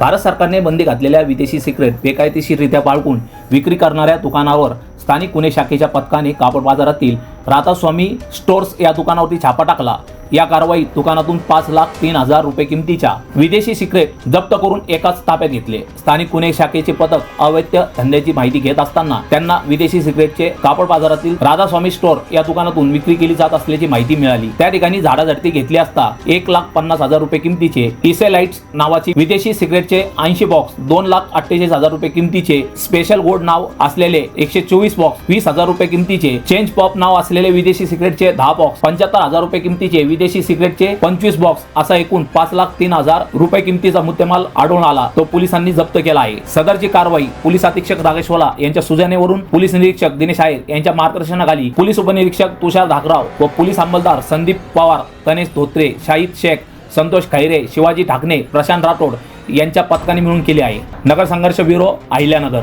भारत सरकारने बंदी घातलेल्या विदेशी सिक्रेट बेकायदेशीररित्या बाळगून विक्री करणाऱ्या दुकानावर स्थानिक पुणे शाखेच्या पथकाने कापड बाजारातील राधास्वामी स्टोर्स या दुकानावरती छापा टाकला. या कारवाईत दुकानातून पाच लाख तीन हजार रुपये किमतीच्या विदेशी सिक्रेट जप्त करून एकाच ताब्यात घेतले. स्थानिक पुणे शाखेचे पथक अवैध धंद्याची माहिती घेत असताना त्यांना विदेशी सिक्रेटचे कापड बाजारातील राधास्वामी स्टोअर या दुकानातून विक्री केली जात असल्याची माहिती मिळाली. त्या ठिकाणी झाडाझडती घेतली असता एक लाख पन्नास हजार रुपये किमतीचे इसेलाइट्स नावाची विदेशी सिक्रेटचे ऐंशी बॉक्स दोन लाख अठ्ठेचाळीस हजार रुपये किमतीचे स्पेशल गोड नाव असलेले एकशे चोवीस बॉक्स वीस हजार रुपये किमतीचे चेंज पॉप नाव असलेले विदेशी सिक्रेटचे दहा बॉक्स पंच्याहत्तर हजार रुपये किमतीचे विदेशी सिगरेटचे पंचवीस बॉक्स असा एकूण पाच लाख तीन हजार रुपये किमतीचा मुद्देमाल आढळून आला. तो पोलिसांनी जप्त केला आहे. सदरची कारवाई पोलीस अधीक्षक रागेशवाला यांच्या सुजानेवरून पोलीस निरीक्षक दिनेश आहेर यांच्या मार्गदर्शनाखाली पोलीस उपनिरीक्षक तुषार धाकराव व पोलीस अंमलदार संदीप पवार गणेश धोत्रे शाहिद शेख संतोष खैरे शिवाजी ठाकणे प्रशांत राठोड यांच्या पथकाने मिळून केले आहे. नगर संघर्ष ब्युरो अहिल्यानगर.